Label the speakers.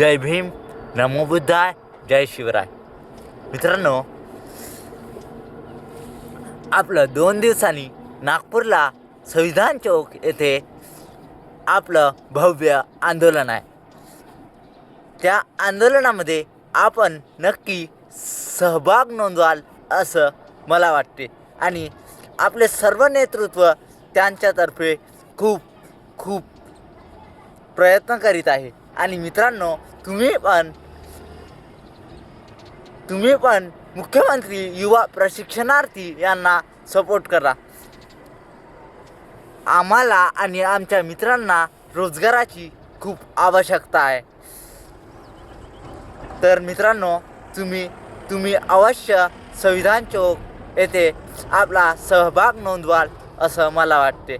Speaker 1: जय भीम नमो बुद्धाय जय शिवराय. मित्रांनो आपलं दोन दिवसांनी नागपूरला संविधान चौक येथे आपलं भव्य आंदोलन आहे. त्या आंदोलनामध्ये आपण नक्की सहभाग नोंदवाल असं मला वाटते. आणि आपले सर्व नेतृत्व त्यांच्यातर्फे खूप खूप प्रयत्न करीत आहे. आणि मित्रांनो तुम्ही पण तुम्ही पण मुख्यमंत्री युवा प्रशिक्षणार्थी यांना सपोर्ट करा. आम्हाला आणि आमच्या मित्रांना रोजगाराची खूप आवश्यकता आहे. तर मित्रांनो तुम्ही तुम्ही अवश्य संविधान चौक येथे आपला सहभाग नोंदवाल असं मला वाटते.